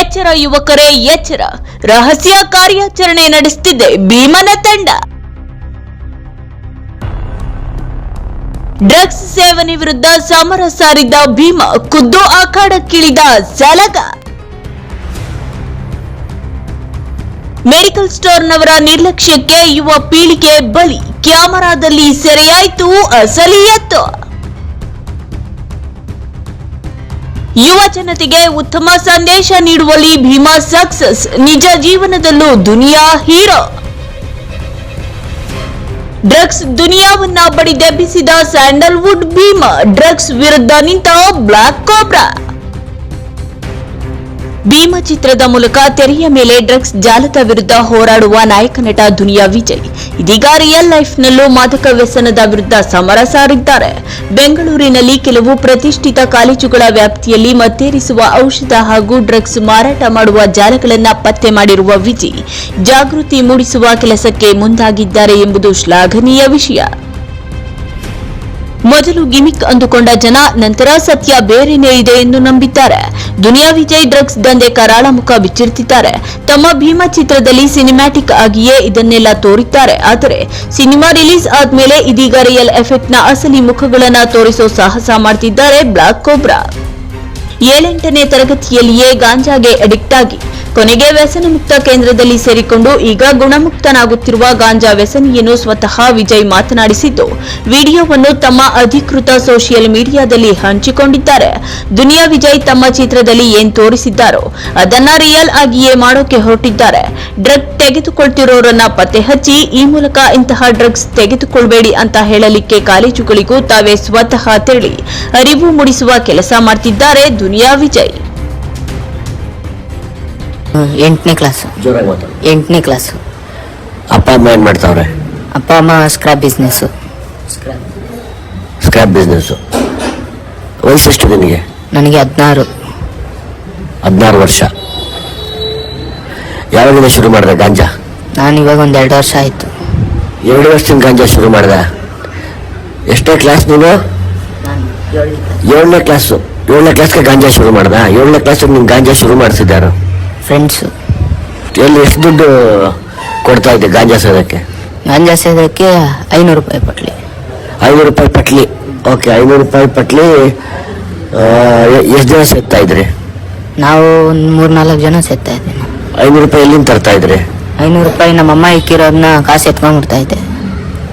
ಎಚ್ಚರ ಯುವಕರೇ, ಎಚ್ಚರ. ರಹಸ್ಯ ಕಾರ್ಯಾಚರಣೆ ನಡೆಸುತ್ತಿದೆ ಭೀಮನ ತಂಡ. ಡ್ರಗ್ಸ್ ಸೇವನೆ ವಿರುದ್ಧ ಸಮರ ಸಾರಿದ್ದ ಭೀಮ ಖುದ್ದು ಅಖಾಡಕ್ಕಿಳಿದ ಸಲಗ. ಮೆಡಿಕಲ್ ಸ್ಟೋರ್ನವರ ನಿರ್ಲಕ್ಷ್ಯಕ್ಕೆ ಯುವ ಪೀಳಿಗೆ ಬಲಿ. ಕ್ಯಾಮರಾದಲ್ಲಿ ಸೆರೆಯಾಯಿತು ಅಸಲಿ ಯುವ ಜನತೆಗೆ ಉತ್ತಮ ಸಂದೇಶ ನೀಡುವಲ್ಲಿ ಭೀಮಾ ಸಕ್ಸಸ್, ನಿಜ ಜೀವನದಲ್ಲೂ ದುನಿಯಾ ಹೀರೋ. ಡ್ರಗ್ಸ್ ದುನಿಯಾವನ್ನ ಬಡಿದೆಬ್ಬಿಸಿದ ಸ್ಯಾಂಡಲ್ವುಡ್ ಭೀಮ, ಡ್ರಗ್ಸ್ ವಿರುದ್ಧ ನಿಂತ ಬ್ಲಾಕ್ ಕೋಬ್ರಾ. ಭೀಮ ಚಿತ್ರದ ಮೂಲಕ ತೆರೆಯ ಮೇಲೆ ಡ್ರಗ್ಸ್ ಜಾಲದ ವಿರುದ್ಧ ಹೋರಾಡುವ ನಾಯಕ ನಟ ದುನಿಯಾ ವಿಜಯ್. ಇದೀಗ ರಿಯಲ್ ಲೈಫ್ನಲ್ಲೂ ಮಾದಕ ವ್ಯಸನದ ವಿರುದ್ಧ ಸಮರ ಸಾರಿದ್ದಾರೆ. ಬೆಂಗಳೂರಿನಲ್ಲಿ ಕೆಲವು ಪ್ರತಿಷ್ಠಿತ ಕಾಲೇಜುಗಳ ವ್ಯಾಪ್ತಿಯಲ್ಲಿ ಮತ್ತೇರಿಸುವ ಔಷಧ ಹಾಗೂ ಡ್ರಗ್ಸ್ ಮಾರಾಟ ಮಾಡುವ ಜಾಲಗಳನ್ನು ಪತ್ತೆ ಮಾಡಿರುವ ವಿಜಯ್ ಜಾಗೃತಿ ಮೂಡಿಸುವ ಕೆಲಸಕ್ಕೆ ಮುಂದಾಗಿದ್ದಾರೆ ಎಂಬುದು ಶ್ಲಾಘನೀಯ ವಿಷಯ. ಮೊದಲು ಗಿಮಿಕ್ ಅಂದುಕೊಂಡ ಜನ ನಂತರ ಸತ್ಯ ಬೇರೆನೇ ಇದೆ ಎಂದು ನಂಬಿದ್ದಾರೆ. ದುನಿಯಾ ವಿಜಯ್ ಡ್ರಗ್ಸ್ ದಂಧೆ ಕರಾಳ ಮುಖ ಬಿಚ್ಚಿರ್ತಿದ್ದಾರೆ. ತಮ್ಮ ಭೀಮಾ ಚಿತ್ರದಲ್ಲಿ ಸಿನಿಮ್ಯಾಟಿಕ್ ಆಗಿಯೇ ಇದನ್ನೆಲ್ಲ ತೋರಿದ್ದಾರೆ. ಆದರೆ ಸಿನಿಮಾ ರಿಲೀಸ್ ಆದ್ಮೇಲೆ ಇದೀಗ ರಿಯಲ್ ಎಫೆಕ್ಟ್ನ ಅಸಲಿ ಮುಖಗಳನ್ನ ತೋರಿಸೋ ಸಾಹಸ ಮಾಡ್ತಿದ್ದಾರೆ ಬ್ಲಾಕ್ ಕೋಬ್ರಾ. ಏಳೆಂಟನೇ ತರಗತಿಯಲ್ಲಿಯೇ ಗಾಂಜಾಗೆ ಅಡಿಕ್ಟ್ ಆಗಿ. ಕೊನೆಗೆ ವ್ಯಸನ ಮುಕ್ತ ಕೇಂದ್ರದಲ್ಲಿ ಸೇರಿಕೊಂಡು ಈಗ ಗುಣಮುಕ್ತನಾಗುತ್ತಿರುವ ಗಾಂಜಾ ವ್ಯಸನಿಯನ್ನು ಸ್ವತಃ ವಿಜಯ್ ಮಾತನಾಡಿಸಿದ್ದು, ವಿಡಿಯೋವನ್ನು ತಮ್ಮ ಅಧಿಕೃತ ಸೋಷಿಯಲ್ ಮೀಡಿಯಾದಲ್ಲಿ ಹಂಚಿಕೊಂಡಿದ್ದಾರೆ. ದುನಿಯಾ ವಿಜಯ್ ತಮ್ಮ ಚಿತ್ರದಲ್ಲಿ ಏನ್ ತೋರಿಸಿದ್ದಾರೋ, ಅದನ್ನ ರಿಯಲ್ ಆಗಿಯೇ ಮಾಡೋಕೆ ಹೊರಟಿದ್ದಾರೆ. ಡ್ರಗ್ ತೆಗೆದುಕೊಳ್ತಿರೋರನ್ನ ಪತ್ತೆ ಹಚ್ಚಿ, ಈ ಮೂಲಕ ಇಂತಹ ಡ್ರಗ್ಸ್ ತೆಗೆದುಕೊಳ್ಬೇಡಿ ಅಂತ ಹೇಳಲಿಕ್ಕೆ ಕಾಲೇಜುಗಳಿಗೂ ತಾವೇ ಸ್ವತಃ ತೆರಳಿ, ಅರಿವು ಮೂಡಿಸುವ ಕೆಲಸ ಮಾಡ್ತಿದ್ದಾರೆ ದುನಿಯಾ ವಿಜಯ್. ಎಂಟನೇ ಕ್ಲಾಸ್ ಜೋರಾಗಿ ಮಾತಾಡು ಎಂಟನೇ ಕ್ಲಾಸು ಅಪ್ಪ ಅಮ್ಮ ಏನು ಮಾಡ್ತಾವ್ರೆ? ಅಪ್ಪ ಅಮ್ಮ ಸ್ಕ್ರಾಪ್ ಬಿಸ್ನೆಸ್ಸು ಸ್ಕ್ರಾಪ್ ಬಿಸ್ನೆಸ್ ವಯಸ್ಸೆಷ್ಟು ನಿನಗೆ? ನನಗೆ ಹದಿನಾರು. ಹದಿನಾರು ವರ್ಷ. ಯಾವಾಗಿಂದ ಶುರು ಮಾಡಿದೆ ಗಾಂಜಾ? ನಾನು ಇವಾಗ ಒಂದು ಎರಡು ವರ್ಷ ಆಯಿತು. ಎರಡು ವರ್ಷದಿಂದ ಗಾಂಜಾ ಶುರು ಮಾಡಿದೆ. ಎಷ್ಟೇ ಕ್ಲಾಸ್ ನೀನು? ಏಳನೇ ಕ್ಲಾಸು ಏಳನೇ ಕ್ಲಾಸ್ಗೆ ಗಾಂಜಾ ಶುರು ಮಾಡ್ದೆ. ಏಳನೇ ಕ್ಲಾಸಿಗೆ ನಿಮ್ಗೆ ಗಾಂಜಾ ಶುರು ಮಾಡಿಸಿದ್ದಾರು ಫ್ರೆಂಡ್ಸು ಎಲ್ಲಿ ಎಷ್ಟು ದುಡ್ಡು ಕೊಡ್ತಾ ಇದ್ದೆ ಗಾಂಜಾ ಸೇದಕ್ಕೆ? ಗಾಂಜಾ ಸೇದಕ್ಕೆ ಐನೂರು ರೂಪಾಯಿ ಪಟ್ಲಿ. ಐನೂರು ರೂಪಾಯಿ ಪಟ್ಲಿ. ಓಕೆ ಐನೂರು ರೂಪಾಯಿ ಪಟ್ಲಿ ಎಷ್ಟು ಜನ ಸೇರ್ತಾ ಇದ್ರಿ? ನಾವು ಒಂದು ಮೂರು ನಾಲ್ಕು ಜನ ಸೇರ್ತಾ ಇದ್ದೆ ನಾವು ಐನೂರು ರೂಪಾಯಿ ಎಲ್ಲಿಂದ ತರ್ತಾ ಇದ್ರಿ? ಐನೂರು ರೂಪಾಯಿ ನಮ್ಮ ಅಮ್ಮ ಇಕ್ಕಿರೋದನ್ನ ಕಾಸು ಎತ್ಕೊಂಡ್ಬಿಡ್ತಾ ಇದ್ದೆ.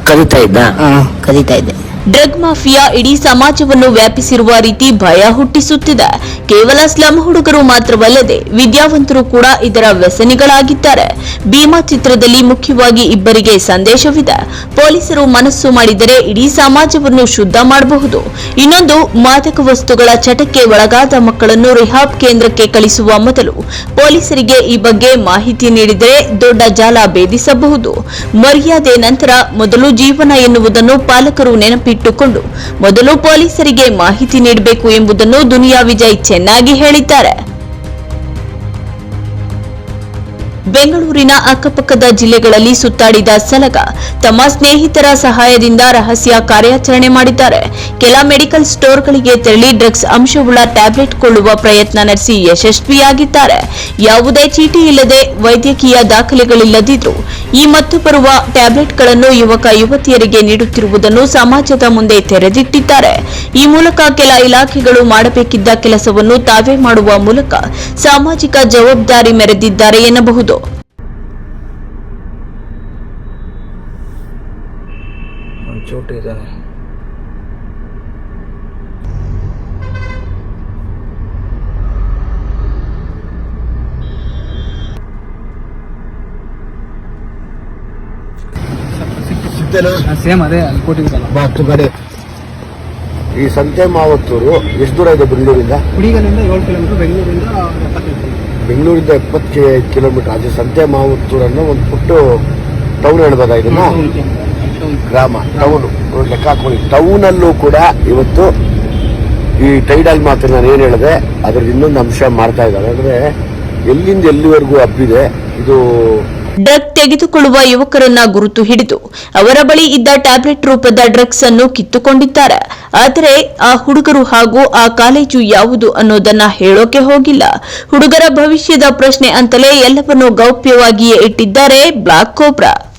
ಕಲಿತಾ ಇದ್ದ ಹಾಂ ಕದೀತಾ ಇದ್ದೆ. ಡ್ರಗ್ ಮಾಫಿಯಾ ಇಡೀ ಸಮಾಜವನ್ನು ವ್ಯಾಪಿಸಿರುವ ರೀತಿ ಭಯ ಹುಟ್ಟಿಸುತ್ತಿದೆ. ಕೇವಲ ಸ್ಲಂ ಹುಡುಗರು ಮಾತ್ರವಲ್ಲದೆ ವಿದ್ಯಾವಂತರು ಕೂಡ ಇದರ ವ್ಯಸನಿಗಳಾಗಿದ್ದಾರೆ. ಭೀಮಾ ಚಿತ್ರದಲ್ಲಿ ಮುಖ್ಯವಾಗಿ ಇಬ್ಬರಿಗೆ ಸಂದೇಶವಿದೆ. ಪೊಲೀಸರು ಮನಸ್ಸು ಮಾಡಿದರೆ ಇಡೀ ಸಮಾಜವನ್ನು ಶುದ್ಧ ಮಾಡಬಹುದು. ಇನ್ನೊಂದು ಮಾದಕ ವಸ್ತುಗಳ ಚಟಕ್ಕೆ ಒಳಗಾದ ಮಕ್ಕಳನ್ನು ರಿಹಾಬ್ ಕೇಂದ್ರಕ್ಕೆ ಕಳಿಸುವ ಮೊದಲು ಪೊಲೀಸರಿಗೆ ಈ ಬಗ್ಗೆ ಮಾಹಿತಿ ನೀಡಿದರೆ ದೊಡ್ಡ ಜಾಲ ಭೇದಿಸಬಹುದು. ಮರ್ಯಾದೆ ನಂತರ ಮೊದಲು ಜೀವನ ಎನ್ನುವುದನ್ನು ಪಾಲಕರು ನೆನಪಿಟ್ಟುಕೊಂಡು ಮೊದಲು ಪೊಲೀಸರಿಗೆ ಮಾಹಿತಿ ನೀಡಬೇಕು ಎಂಬುದನ್ನು ದುನಿಯಾ ವಿಜಯ್ ಚೆನ್ನಾಗಿ ಹೇಳಿದ್ದಾರೆ. ಬೆಂಗಳೂರಿನ ಅಕ್ಕಪಕ್ಕದ ಜಿಲ್ಲೆಗಳಲ್ಲಿ ಸುತ್ತಾಡಿದ ಸಲಗ ತಮ್ಮ ಸ್ನೇಹಿತರ ಸಹಾಯದಿಂದ ರಹಸ್ಯ ಕಾರ್ಯಾಚರಣೆ ಮಾಡಿದ್ದಾರೆ. ಕೆಲ ಮೆಡಿಕಲ್ ಸ್ಟೋರ್ಗಳಿಗೆ ತೆರಳಿ ಡ್ರಗ್ಸ್ ಅಂಶವುಳ್ಳ ಟ್ಯಾಬ್ಲೆಟ್ ಕೊಳ್ಳುವ ಪ್ರಯತ್ನ ನಡೆಸಿ ಯಶಸ್ವಿಯಾಗಿದ್ದಾರೆ. ಯಾವುದೇ ಚೀಟಿ ಇಲ್ಲದೆ ವೈದ್ಯಕೀಯ ದಾಖಲೆಗಳಿಲ್ಲದಿದ್ರೂ ಈ ಮತ್ತು ಬರುವ ಟ್ಯಾಬ್ಲೆಟ್ಗಳನ್ನು ಯುವಕ, ಯುವತಿಯರಿಗೆ ನೀಡುತ್ತಿರುವುದನ್ನು ಸಮಾಜದ ಮುಂದೆ ತೆರೆದಿಟ್ಟಿದ್ದಾರೆ. ಈ ಮೂಲಕ ಕೆಲ ಇಲಾಖೆಗಳು ಮಾಡಬೇಕಿದ್ದ ಕೆಲಸವನ್ನು ತಾವೇ ಮಾಡುವ ಮೂಲಕ ಸಾಮಾಜಿಕ ಜವಾಬ್ದಾರಿ ಮೆರೆದಿದ್ದಾರೆ ಎನ್ನಬಹುದು. ಒಂದು ಚೋಟು ಸೇಮ್ ಅದೇ ಅಲ್ಲಿ ಕೊಟ್ಟಿದ್ದಲ್ಲ ಹತ್ತು ಕಡೆ. ಈ ಸಂತೆ ಮಾವತ್ತೂರು ಎಷ್ಟು ದೂರ ಇದೆ ಬೆಂಗಳೂರಿಂದ? ಕುಡಿಗಲಿಂದ ಏಳು ಕಿಲೋಮೀಟರ್ ಬೆಂಗಳೂರಿಂದ ಎಪ್ಪತ್ತು ಕಿಲೋಮೀಟರ್ ಅದೇ ಸಂತೆ ಮಾವತ್ತೂರು ಅನ್ನೋ ಒಂದು ಪುಟ್ಟು ಟೌನ್ ಹೇಳ್ಬೋದಾ ಇದನ್ನ? ಗ್ರಾಮ ಟೌನ್ ಲೆಕ್ಕ ಹಾಕೊಳ್ಳಿ. ಟೌನಲ್ಲೂ ಕೂಡ ಇವತ್ತು ಈ ಟೈಡಲ್ ಮಾತ್ರ ನಾನು ಏನು ಹೇಳಿದೆ ಅದ್ರ ಇನ್ನೊಂದು ಅಂಶ ಮಾಡ್ತಾ ಇದ್ದಾರೆ. ಅಂದ್ರೆ ಎಲ್ಲಿಂದ ಎಲ್ಲಿವರೆಗೂ ಹಬ್ಬಿದೆ ಇದು ಡ್ರಗ್ ತೆಗೆದುಕೊಳ್ಳುವ ಯುವಕರನ್ನ ಗುರುತು ಹಿಡಿದು ಅವರ ಬಳಿ ಇದ್ದ ಟ್ಯಾಬ್ಲೆಟ್ ರೂಪದ ಡ್ರಗ್ಸ್ ಅನ್ನು ಕಿತ್ತುಕೊಂಡಿದ್ದಾರೆ. ಆದರೆ ಆ ಹುಡುಗರು ಹಾಗೂ ಆ ಕಾಲೇಜು ಯಾವುದು ಅನ್ನೋದನ್ನ ಹೇಳೋಕೆ ಹೋಗಿಲ್ಲ. ಹುಡುಗರ ಭವಿಷ್ಯದ ಪ್ರಶ್ನೆ ಅಂತಲೇ ಎಲ್ಲವನ್ನೂ ಗೌಪ್ಯವಾಗಿಯೇ ಇಟ್ಟಿದ್ದಾರೆ ಬ್ಲಾಕ್ ಕೋಬ್ರಾ.